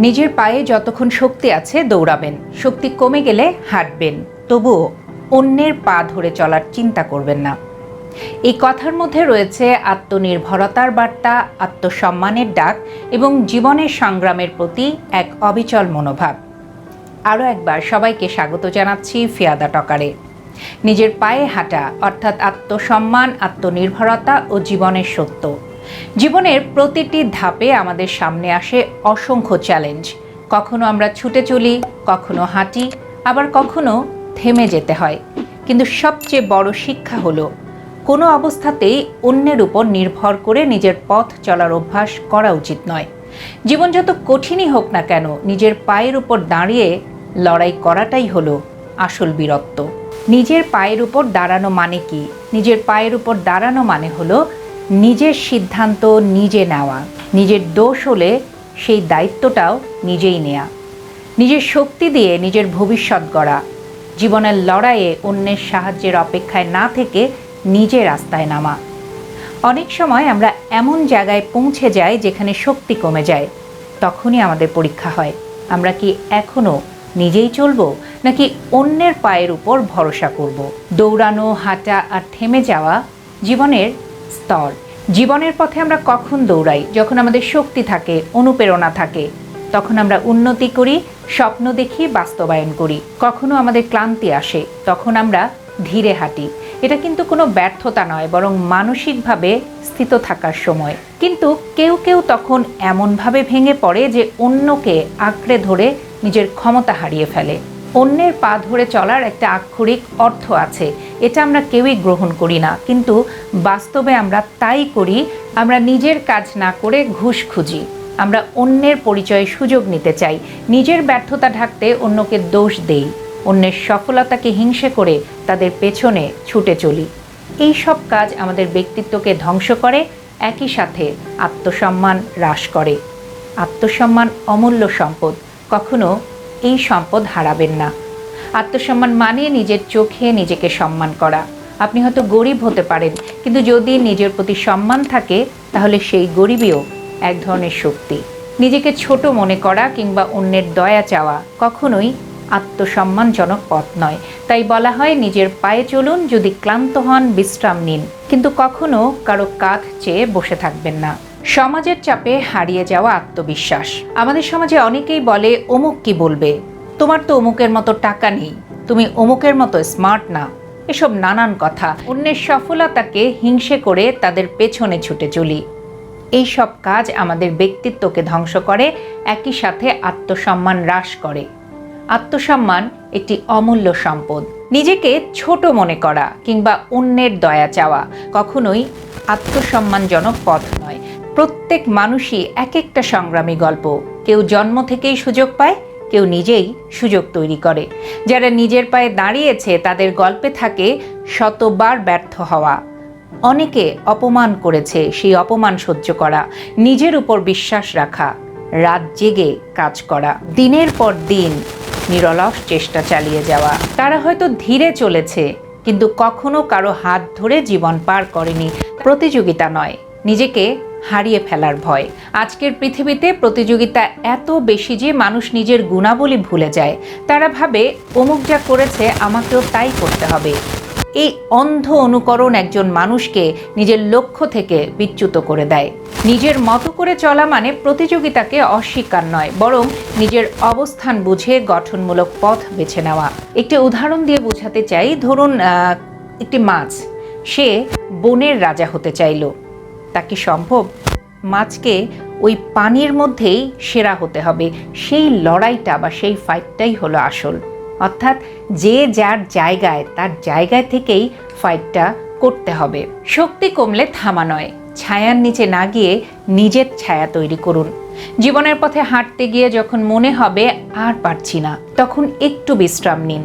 নিজের পায়ে যতক্ষণ শক্তি আছে দৌড়াবেন। শক্তি কমে গেলে হাঁটবেন। তবুও অন্যের পা ধরে চলার চিন্তা করবেন না। এই কথার মধ্যে রয়েছে আত্মনির্ভরতার বার্তা, আত্মসম্মানের ডাক এবং জীবনের সংগ্রামের প্রতি এক অবিচল মনোভাব। আরও একবার সবাইকে স্বাগত জানাচ্ছি ফিয়াদা টকারে। নিজের পায়ে হাঁটা অর্থাৎ আত্মসম্মান, আত্মনির্ভরতা ও জীবনের সত্য। জীবনের প্রতিটি ধাপে আমাদের সামনে আসে অসংখ্য চ্যালেঞ্জ কখনো আমরা ছুটে চলি, কখনো হাঁটি, আবার কখনো থেমে যেতে হয়। কিন্তু সবচেয়ে বড় শিক্ষা হলো, কোনো অবস্থাতেই অন্যের উপর নির্ভর করে নিজের পথ চলার অভ্যাস করা উচিত নয়। জীবন যত কঠিনই হোক না কেন, নিজের পায়ের উপর দাঁড়িয়ে লড়াই করাটাই হলো আসল বীরত্ব। নিজের পায়ের উপর দাঁড়ানো মানে কি? নিজের পায়ের উপর দাঁড়ানো মানে হলো নিজের সিদ্ধান্ত নিজে নেওয়া, নিজের দোষ হলে সেই দায়িত্বটাও নিজেই নেয়া নিজের শক্তি দিয়ে নিজের ভবিষ্যৎ গড়া, জীবনের লড়াইয়ে অন্যের সাহায্যের অপেক্ষায় না থেকে নিজে রাস্তায় নামা অনেক সময় আমরা এমন জায়গায় পৌঁছে যাই যেখানে শক্তি কমে যায়, তখনই আমাদের পরীক্ষা হয়, আমরা কি এখনও নিজেই চলব, নাকি অন্যের পায়ের উপর ভরসা করব। দৌড়ানো, হাঁটা আর থেমে যাওয়া জীবনের স্তর। জীবনের পথে আমরা কখন দৌড়াই, যখন আমাদের শক্তি থাকে, অনুপ্রেরণা থাকে, তখন আমরা উন্নতি করি, স্বপ্ন দেখি, বাস্তবায়ন করি। কখনো আমাদের ক্লান্তি আসে, তখন আমরা ধীরে হাঁটি। এটা কিন্তু কোনো ব্যর্থতা নয়, বরং মানসিকভাবে স্থিত থাকার সময়। কিন্তু কেউ কেউ তখন এমনভাবে ভেঙে পড়ে যে অন্যকে আঁকড়ে ধরে নিজের ক্ষমতা হারিয়ে ফেলে। অন্যের পা ধরে চলার একটা আক্ষরিক অর্থ আছে। এটা আমরা কেউই গ্রহণ করি না। কিন্তু বাস্তবে আমরা তাই করি, আমরা নিজের কাজ না করে ঘুষ খুঁজি। আমরা অন্যের পরিচয়ে সুযোগ নিতে চাই। নিজের ব্যর্থতা ঢাকতে অন্যকে দোষ দেই। অন্যের সফলতাকে হিংসে করে তাদের পেছনে ছুটে চলি। এই সব কাজ আমাদের ব্যক্তিত্বকে ধ্বংস করে, একই সাথে আত্মসম্মান হ্রাস করে। আত্মসম্মান অমূল্য সম্পদ। কখনো এই সম্পদ হারাবেন না। আত্মসম্মান মানে নিজের চোখে নিজেকে সম্মান করা। আপনি হয়তো গরিব হতে পারেন, কিন্তু যদি নিজের প্রতি সম্মান থাকে, তাহলে সেই গরিবেও এক ধরনের শক্তি। নিজেকে ছোট মনে করা কিংবা অন্যের দয়া চাওয়া কখনোই আত্মসম্মানজনক পথ নয়। তাই বলা হয়, নিজের পায়ে চলুন, যদি ক্লান্ত হন, বিশ্রাম নিন। কিন্তু কখনো কারও কাঁধ চেয়ে বসে থাকবেন না। সমাজের চাপে হারিয়ে যাওয়া আত্মবিশ্বাস। আমাদের সমাজে অনেকেই বলে, অমুক কি বলবে? তোমার তো অমুকের মতো টাকা নেই। তুমি অমুকের মতো স্মার্ট না। এসব নানান কথা। অন্যের সফলতাকে হিংসে করে তাদের পেছনে ছুটে চলি। এই সব কাজ আমাদের ব্যক্তিত্বকে ধ্বংস করে, একই সাথে আত্মসম্মান হ্রাস করে। আত্মসম্মান একটি অমূল্য সম্পদ। নিজেকে ছোট মনে করা কিংবা অন্যের দয়া চাওয়া কখনোই আত্মসম্মানজনক পথ নয়। প্রত্যেক মানুষই এক একটা সংগ্রামী গল্প। কেউ জন্ম থেকেই সুযোগ পায়, কেউ নিজেই সুযোগ তৈরি করে। যারা নিজের পায়ে দাঁড়িয়েছে, তাদের গল্পে থাকে শতবার ব্যর্থ হওয়া। অনেকে অপমান করেছে সেই অপমান সহ্য করা, নিজের উপর বিশ্বাস রাখা, রাত জেগে কাজ করা। দিনের পর দিন নিরলস চেষ্টা চালিয়ে যাওয়া। তারা হয়তো ধীরে চলেছে, কিন্তু কখনো কারও হাত ধরে জীবন পার করেনি। প্রতিযোগিতা নয়, নিজেকে হারিয়ে ফেলার ভয়। আজকের পৃথিবীতে প্রতিযোগিতা এত বেশি যে মানুষ নিজের গুণাবলী ভুলে যায়। তারা ভাবে, অমুক যা করেছে, আমাকেও তাই করতে হবে। এই অন্ধ অনুকরণ একজন মানুষকে নিজের লক্ষ্য থেকে বিচ্যুত করে দেয়। নিজের মতো করে চলা মানে প্রতিযোগিতাকে অস্বীকার নয়, বরং নিজের অবস্থান বুঝে গঠনমূলক পথ বেছে নেওয়া। একটি উদাহরণ দিয়ে বোঝাতে চাই, ধরুন একটি মাছ। সে বনের রাজা হতে চাইল। তা কি সম্ভব? মাছকে ওই পানির মধ্যেই সেরা হতে হবে। সেই লড়াইটা বা সেই ফাইটটাই হলো আসল। অর্থাৎ যে যার জায়গায়, তার জায়গায় থেকেই ফাইটটা করতে হবে। শক্তি কমলে থামা নয়। ছায়ার নিচে না গিয়ে নিজের ছায়া তৈরি করুন। জীবনের পথে হাঁটতে গিয়ে যখন মনে হবে, আর পারছি না, তখন একটু বিশ্রাম নিন।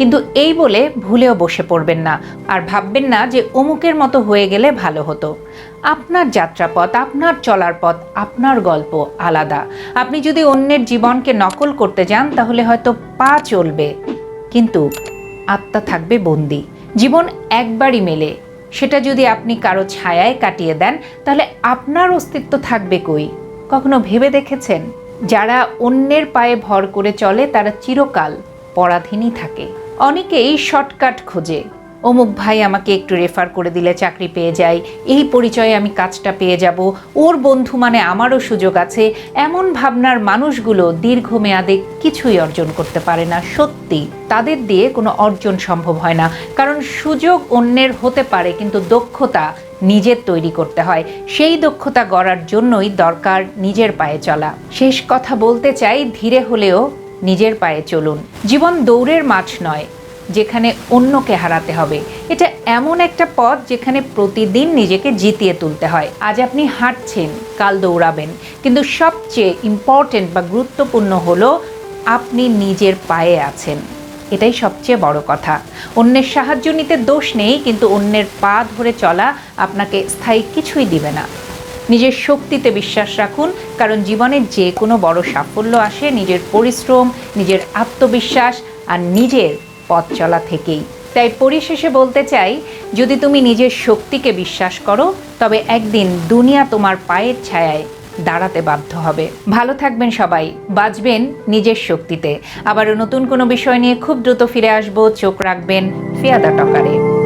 কিন্তু এই বলে ভুলেও বসে পড়বেন না আর ভাববেন না যে অমুকের মতো হয়ে গেলে ভালো হতো। আপনার যাত্রাপথ, আপনার চলার পথ, আপনার গল্প আলাদা। আপনি যদি অন্যের জীবনকে নকল করতে যান, তাহলে হয়তো পা চলবে। কিন্তু আত্মা থাকবে বন্দি। জীবন একবারই মেলে। সেটা যদি আপনি কারও ছায়ায় কাটিয়ে দেন, তাহলে আপনার অস্তিত্ব থাকবে কই? কখনো ভেবে দেখেছেন? যারা অন্যের পায়ে ভর করে চলে, তারা চিরকাল পরাধীনই থাকে। অনেকেই শর্টকাট খোঁজে। অমুক ভাই আমাকে একটু রেফার করে দিলে চাকরি পেয়ে যাই এই পরিচয়ে আমি কাজটা পেয়ে যাব। ওর বন্ধু মানে আমারও সুযোগ আছে। এমন ভাবনার মানুষগুলো দীর্ঘমেয়াদে কিছুই অর্জন করতে পারে না। সত্যি, তাদের দিয়ে কোনো অর্জন সম্ভব হয় না। কারণ সুযোগ অন্যের হতে পারে, কিন্তু দক্ষতা নিজের তৈরি করতে হয়। সেই দক্ষতা গড়ার জন্যই দরকার নিজের পায়ে চলা। শেষ কথা বলতে চাই, ধীরে হলেও নিজের পায়ে চলুন। জীবন দৌড়ের মাঠ নয়, যেখানে অন্যকে হারাতে হবে। এটা এমন একটা পথ যেখানে প্রতিদিন নিজেকে জিতিয়ে তুলতে হয়। আজ আপনি হাঁটছেন, কাল দৌড়াবেন, কিন্তু সবচেয়ে ইম্পর্টেন্ট বা গুরুত্বপূর্ণ হলো আপনি নিজের পায়ে আছেন। এটাই সবচেয়ে বড় কথা। অন্যের সাহায্য নিতে দোষ নেই, কিন্তু অন্যের পা ধরে চলা আপনাকে স্থায়ী কিছুই দিবে না। নিজের শক্তিতে বিশ্বাস রাখুন, কারণ জীবনে যে কোনো বড় সাফল্য আসে নিজের পরিশ্রম, নিজের আত্মবিশ্বাস আর নিজের পথ চলা থেকেই। তাই পরিশেষে বলতে চাই, যদি তুমি নিজের শক্তিকে বিশ্বাস করো, তবে একদিন দুনিয়া তোমার পায়ের ছায়ায় দাঁড়াতে বাধ্য হবে। ভালো থাকবেন সবাই, বাঁচবেন নিজের শক্তিতে। আবারও নতুন কোনো বিষয় নিয়ে খুব দ্রুত ফিরে আসব, চোখ রাখবেন ফিয়াদা টকারে।